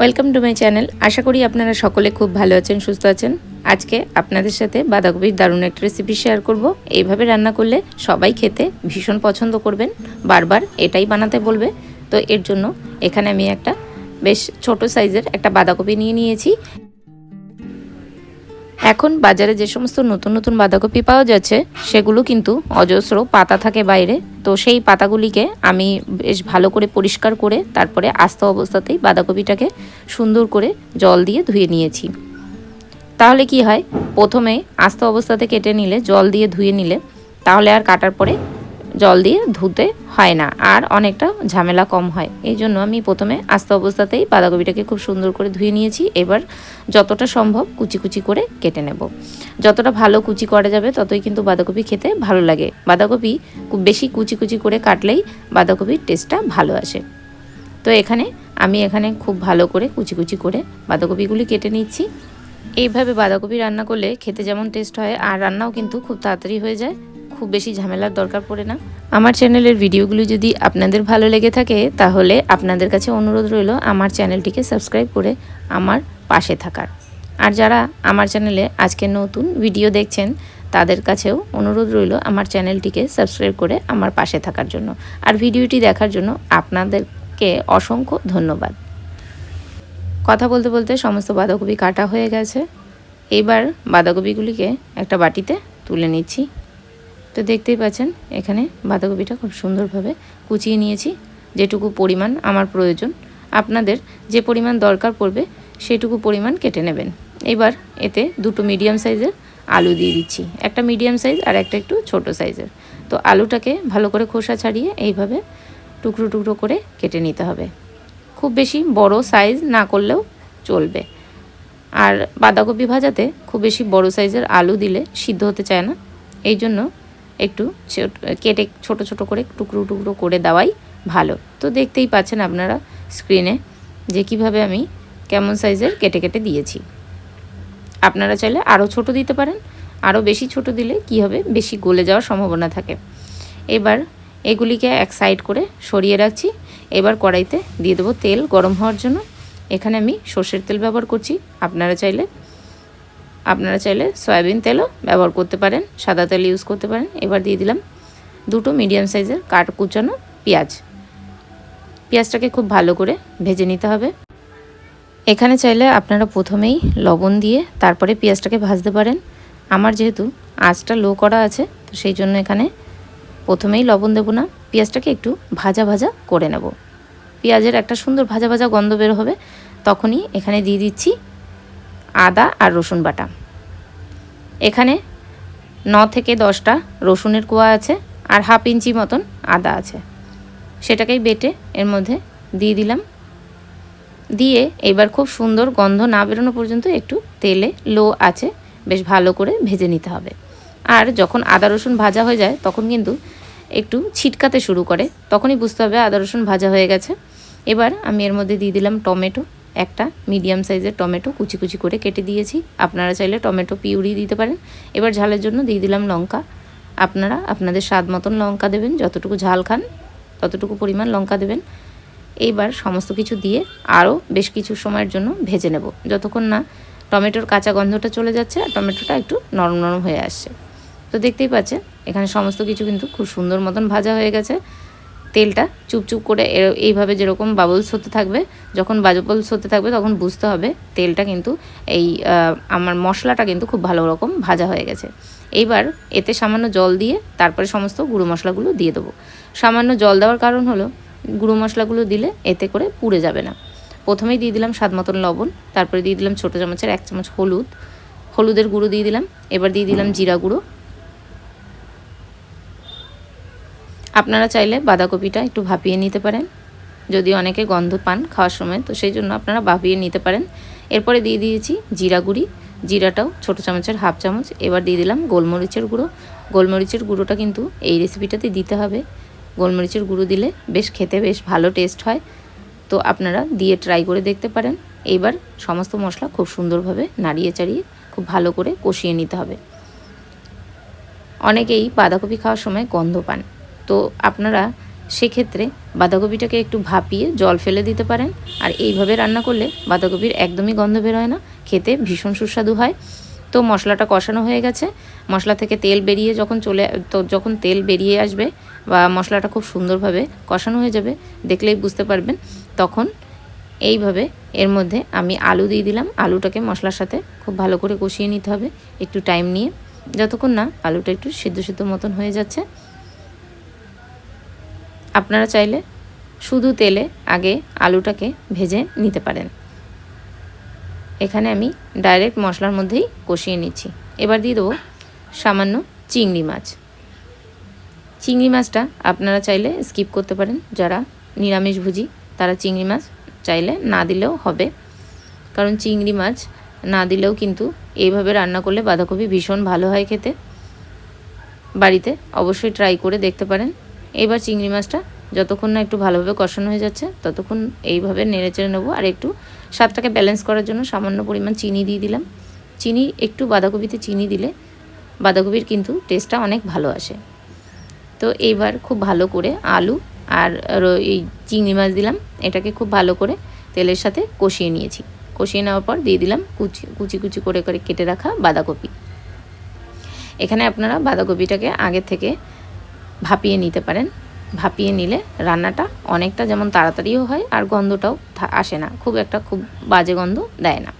Welcome to my channel আশা করি আপনারা সকলে খুব ভালো আছেন, সুস্থ আছেন। আজকে আপনাদের সাথে বাঁধাকপির দারুণ একটা রেসিপি শেয়ার করব। এইভাবে রান্না করলে সবাই খেতে ভীষণ পছন্দ করবেন। বারবার এটাই বানাতে বলবে। তো এর জন্য এখানে আমি একটা বেশ ছোট সাইজের একটা বাঁধাকপি নিয়ে নিয়েছি। এখন বাজারে যে সমস্ত নতুন নতুন বাঁধাকপি পাওয়া যাচ্ছে, সেগুলো কিন্তু অজস্র পাতা থাকে বাইরে। তো সেই পাতাগুলিকে আমি বেশ ভালো করে পরিষ্কার করে তারপরে আস্ত অবস্থাতেই বাঁধাকপিটাকে সুন্দর করে জল দিয়ে ধুয়ে নিয়েছি। তাহলে কি হয়? প্রথমে আস্ত অবস্থাতে কেটে নিলে, জল দিয়ে ধুয়ে নিলে, তাহলে আর কাটার পরে জল দিয়ে ধুতে হয় না, আর অনেকটা ঝামেলা কম হয়। এই জন্য আমি প্রথমে আস্ত অবস্থাতেই বাঁধাকপিটাকে খুব সুন্দর করে ধুয়ে নিয়েছি। এবার যতটা সম্ভব কুচি কুচি করে কেটে নেব। যতটা ভালো কুচি করা যাবে, ততই কিন্তু বাঁধাকপি খেতে ভালো লাগে। বাঁধাকপি খুব বেশি কুচি কুচি করে কাটলেই বাঁধাকপির টেস্টটা ভালো আসে। তো এখানে আমি এখানে খুব ভালো করে কুচি কুচি করে বাঁধাকপিগুলি কেটে নিচ্ছি। এইভাবে বাঁধাকপি রান্না করলে খেতে যেমন টেস্ট হয়, আর রান্নাও কিন্তু খুব তাড়াতাড়ি হয়ে যায়। খুব বেশি ঝামেলার দরকার পড়ে না। আমার চ্যানেলের ভিডিওগুলো যদি আপনাদের ভালো লেগে থাকে, তাহলে আপনাদের কাছে অনুরোধ রইল আমার চ্যানেলটিকে সাবস্ক্রাইব করে আমার পাশে থাকার। আর যারা আমার চ্যানেলে আজকে নতুন ভিডিও দেখছেন, তাদের কাছেও অনুরোধ রইল আমার চ্যানেলটিকে সাবস্ক্রাইব করে আমার পাশে থাকার জন্য। আর ভিডিওটি দেখার জন্য আপনাদেরকে অসংখ্য ধন্যবাদ। কথা বলতে বলতে সমস্ত বাঁধাকপি কাটা হয়ে গেছে। এইবার বাঁধাকপিগুলিকে একটা বাটিতে তুলে নিচ্ছি। তো দেখতেই পাচ্ছেন, এখানে বাঁধাকপিটা খুব সুন্দরভাবে কুচিয়ে নিয়েছি। যেটুকু পরিমাণ আমার প্রয়োজন। আপনাদের যে পরিমাণ দরকার পড়বে, সেটুকু পরিমাণ কেটে নেবেন। এবার এতে দুটো মিডিয়াম সাইজের আলু দিয়ে দিচ্ছি। একটা মিডিয়াম সাইজ আর একটা একটু ছোট সাইজের। তো আলুটাকে ভালো করে খোসা ছাড়িয়ে এইভাবে টুকরো টুকরো করে কেটে নিতে হবে। খুব বেশি বড় সাইজ না করলেও চলবে। আর বাঁধাকপি ভাজাতে খুব বেশি বড় সাইজের আলু দিলে সিদ্ধ হতে চায় না। এই জন্য একটু কেটে ছোট ছোট করে টুকরো টুকরো করে দেওয়াই ভালো। তো দেখতেই পাচ্ছেন আপনারা স্ক্রিনে যে কীভাবে আমি কেমন সাইজের কেটে কেটে দিয়েছি। আপনারা চাইলে আরও ছোট দিতে পারেন আরও বেশি ছোট দিলে কি হবে, বেশি গলে যাওয়ার সম্ভাবনা থাকে। এবার এগুলিকে এক সাইড করে সরিয়ে রাখছি, এবার কড়াইতে দিয়ে দেবো তেল গরম হওয়ার জন্য। এখানে আমি সর্ষের তেল ব্যবহার করছি, আপনারা চাইলে আপনারা চাইলে সয়াবিন তেলও ব্যবহার করতে পারেন, সাদা তেল ইউজ করতে পারেন। এবার দিয়ে দিলাম দুটো মিডিয়াম সাইজের কাট কুচানো পেঁয়াজ। পেঁয়াজটাকে খুব ভালো করে ভেজে নিতে হবে। এখানে চাইলে আপনারা প্রথমেই লবণ দিয়ে তারপরে পেঁয়াজটাকে ভাজতে পারেন। আমার যেহেতু আঁচটা লো করা আছে, তো সেই জন্য এখানে প্রথমেই লবণ দেবো না। পেঁয়াজটাকে একটু ভাজা ভাজা করে নেব। পেঁয়াজের একটা সুন্দর ভাজা ভাজা গন্ধ বের হবে, তখনই এখানে দিয়ে দিচ্ছি আদা আর রসুন বাটা। এখানে ন থেকে দশটা রসুনের কোয়া আছে আর হাফ ইঞ্চি মতন আদা আছে। সেটাকেই বেটে এর মধ্যে দিয়ে দিলাম। দিয়ে এবার খুব সুন্দর গন্ধ না বেরোনো পর্যন্ত একটু তেলে লো আছে, বেশ ভালো করে ভেজে নিতে হবে। আর যখন আদা রসুন ভাজা হয়ে যায়, তখন কিন্তু একটু ছিটকাতে শুরু করে, তখনই বুঝতে হবে আদা রসুন ভাজা হয়ে গেছে। এবার আমি এর মধ্যে দিয়ে দিলাম টমেটো। একটা মিডিয়াম সাইজের টমেটো কুচি কুচি করে কেটে দিয়েছি। আপনারা চাইলে টমেটো পিউরি দিতে পারেন। এবার ঝালের জন্য দিয়ে দিলাম লঙ্কা। আপনারা আপনাদের স্বাদ মতন লঙ্কা দেবেন। যতটুকু ঝাল খান, ততটুকু পরিমাণ লঙ্কা দেবেন। এইবার সমস্ত কিছু দিয়ে আরও বেশ কিছু সময়ের জন্য ভেজে নেব। যতক্ষণ না টমেটোর কাঁচা গন্ধটা চলে যাচ্ছে আর টমেটোটা একটু নরম নরম হয়ে আসছে। তো দেখতেই পাচ্ছেন, এখানে সমস্ত কিছু কিন্তু খুব সুন্দর মতন ভাজা হয়ে গেছে। তেলটা চুপচুপ করে এইভাবে যেরকম বাবলস হতে থাকবে, যখন বাবলস হতে থাকবে তখন বুঝতে হবে তেলটা কিন্তু এই আমার মশলাটা কিন্তু খুব ভালো রকম ভাজা হয়ে গেছে। এইবার এতে সামান্য জল দিয়ে তারপরে সমস্ত গুঁড়ো মশলাগুলো দিয়ে দেবো। সামান্য জল দেওয়ার কারণ হলো গুঁড়ো মশলাগুলো দিলে এতে করে পুড়ে যাবে না। প্রথমেই দিয়ে দিলাম স্বাদ মতন লবণ, তারপরে দিয়ে দিলাম ছোটো চামচের এক চামচ হলুদ। হলুদের গুঁড়ো দিয়ে দিলাম, এবার দিয়ে দিলাম জিরা গুঁড়ো। আপনারা চাইলে বাঁধাকপিটা একটু ভাপিয়ে নিতে পারেন। যদি অনেকে গন্ধ পান খাওয়ার সময়, তো সেই জন্য আপনারা ভাপিয়ে নিতে পারেন। এরপরে দিয়ে দিয়েছি জিরা গুঁড়ি। জিরাটাও ছোটো চামচের, হাফ চামচ। এবার দিয়ে দিলাম গোলমরিচের গুঁড়ো। গোলমরিচের গুঁড়োটা কিন্তু এই রেসিপিটাতে দিতে হবে। গোলমরিচের গুঁড়ো দিলে বেশ খেতে বেশ ভালো টেস্ট হয়। তো আপনারা দিয়ে ট্রাই করে দেখতে পারেন। এইবার সমস্ত মশলা খুব সুন্দরভাবে নাড়িয়ে চাড়িয়ে খুব ভালো করে কষিয়ে নিতে হবে। অনেকেই বাঁধাকপি খাওয়ার সময় গন্ধ পান। তো আপনারা সেক্ষেত্রে বাঁধাকপিটাকে একটু ভাপিয়ে জল ফেলে দিতে পারেন। আর এইভাবে রান্না করলে বাঁধাকপির একদমই গন্ধ বেরোয় না, খেতে ভীষণ সুস্বাদু হয়। তো মশলাটা কষানো হয়ে গেছে। মশলা থেকে তেল বেরিয়ে যখন চলে, তো যখন তেল বেরিয়ে আসবে বা মশলাটা খুব সুন্দরভাবে কষানো হয়ে যাবে, দেখলেই বুঝতে পারবেন। তখন এইভাবে এর মধ্যে আমি আলু দিয়ে দিলাম। আলুটাকে মশলার সাথে খুব ভালো করে কষিয়ে নিতে হবে। একটু টাইম নিয়ে। যতক্ষণ না আলুটা একটু সিদ্ধ সিদ্ধ মতন হয়ে যাচ্ছে আপনারা চাইলে শুধু তেলে আগে আলুটাকে ভেজে নিতে পারেন। এখানে আমি ডাইরেক্ট মশলার মধ্যেই কষিয়ে নিচ্ছি। এবার দিয়ে দেবো সামান্য চিংড়ি মাছ। চিংড়ি মাছটা আপনারা চাইলে স্কিপ করতে পারেন। যারা নিরামিষভোজী তারা চিংড়ি মাছ চাইলে না দিলেও হবে। কারণ চিংড়ি মাছ না দিলেও কিন্তু এইভাবে রান্না করলে বাঁধাকপি ভীষণ ভালো হয় খেতে। বাড়িতে অবশ্যই ট্রাই করে দেখতে পারেন। এবার চিংড়ি মাছটা যতক্ষণ না একটু ভালোভাবে কষানো হয়ে যাচ্ছে, ততক্ষণ এইভাবে নেড়ে চেড়ে নেব। আর একটু স্বাদটাকে ব্যালেন্স করার জন্য সামান্য পরিমাণ চিনি দিয়ে দিলাম। চিনি, একটু বাঁধাকপিতে চিনি দিলে বাঁধাকপির কিন্তু টেস্টটা অনেক ভালো আসে। তো এইবার খুব ভালো করে আলু আর এই চিংড়ি মাছ দিলাম। এটাকে খুব ভালো করে তেলের সাথে কষিয়ে নিয়েছি। কষিয়ে নেওয়ার পর দিয়ে দিলাম কুচি কুচি কুচি করে করে কেটে রাখা বাঁধাকপি। এখানে আপনারা বাঁধাকপিটাকে আগে থেকে ভাপিয়ে নিতে পারেন। ভাপিয়ে নিলে রান্নাটা অনেকটা যেমন তাড়াতাড়িও হয় আর গন্ধটাও আসে না। খুব একটা খুব বাজে গন্ধ দেয় না।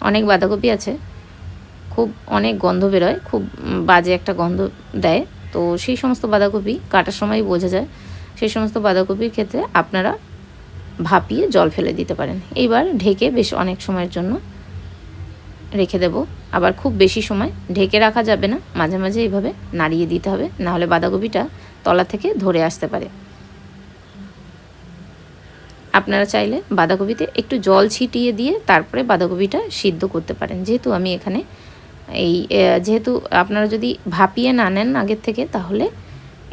অনেক বাঁধাকপি আছে, খুব অনেক গন্ধ বেরোয়, খুব বাজে একটা গন্ধ দেয়। তো সেই সমস্ত বাঁধাকপি কাটার সময় বোঝা যায়। সেই সমস্ত বাঁধাকপির ক্ষেত্রে আপনারা ভাপিয়ে জল ফেলে দিতে পারেন। এইবার ঢেকে বেশ অনেক সময়ের জন্য রেখে দেব। আবার খুব বেশি সময় ঢেকে রাখা যাবে না, মাঝে মাঝে এইভাবে নাড়িয়ে দিতে হবে নাহলে বাঁধাকপিটা তলা থেকে ধরে আসতে পারে। আপনারা চাইলে বাঁধাকপিতে একটু জল ছিটিয়ে দিয়ে তারপরে বাঁধাকপিটা সিদ্ধ করতে পারেন। যেহেতু আমি এখানে এই যেহেতু আপনারা যদি ভাপিয়ে না নেন আগের থেকে, তাহলে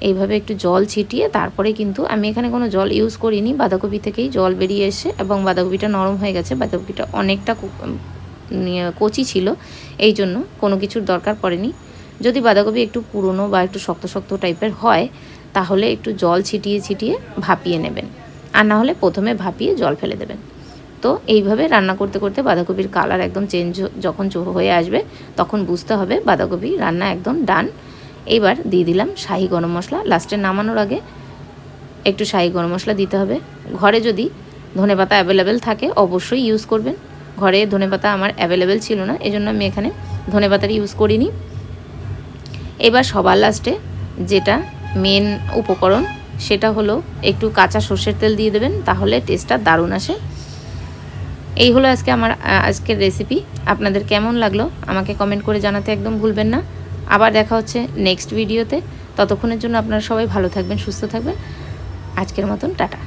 এইভাবে একটু জল ছিটিয়ে তারপরে কিন্তু আমি এখানে কোনো জল ইউজ করিনি। বাঁধাকপি থেকেই জল বেরিয়ে এসে এবং বাঁধাকপিটা নরম হয়ে গেছে, বাঁধাকপিটা অনেকটা কচি ছিল, এই জন্য কোনো কিছুর দরকার পড়েনি। যদি বাঁধাকপি একটু পুরনো বা একটু শক্ত শক্ত টাইপের হয়, তাহলে একটু জল ছিটিয়ে ছিটিয়ে ভাপিয়ে নেবেন। আর না হলে প্রথমে ভাপিয়ে জল ফেলে দেবেন। তো এইভাবে রান্না করতে করতে বাঁধাকপির কালার একদম চেঞ্জ যখন হয়ে আসবে, তখন বুঝতে হবে বাঁধাকপি রান্না একদম ডান এইবার দিয়ে দিলাম শাহি গরম মশলা। লাস্টে নামানোর আগে একটু শাহি গরম মশলা দিতে হবে। ঘরে যদি ধনে পাতা অ্যাভেলেবেল থাকে, অবশ্যই ইউজ করবেন। ঘরে ধনে পাতা আমার অ্যাভেলেবেল ছিল না এই জন্য আমি এখানে ধনে পাতার ইউজ করিনি। এবার সবার লাস্টে যেটা মেন উপকরণ, সেটা হলো একটু কাঁচা সর্ষের তেল দিয়ে দেবেন, তাহলে টেস্টটা দারুণ আসে। এই হলো আজকে আমার আজকের রেসিপি আপনাদের কেমন লাগল আমাকে কমেন্ট করে জানাতে একদম ভুলবেন না। আবার দেখা হচ্ছে নেক্সট ভিডিওতে ততক্ষণের জন্য আপনারা সবাই ভালো থাকবেন, সুস্থ থাকবেন। আজকের মতন, টাটা।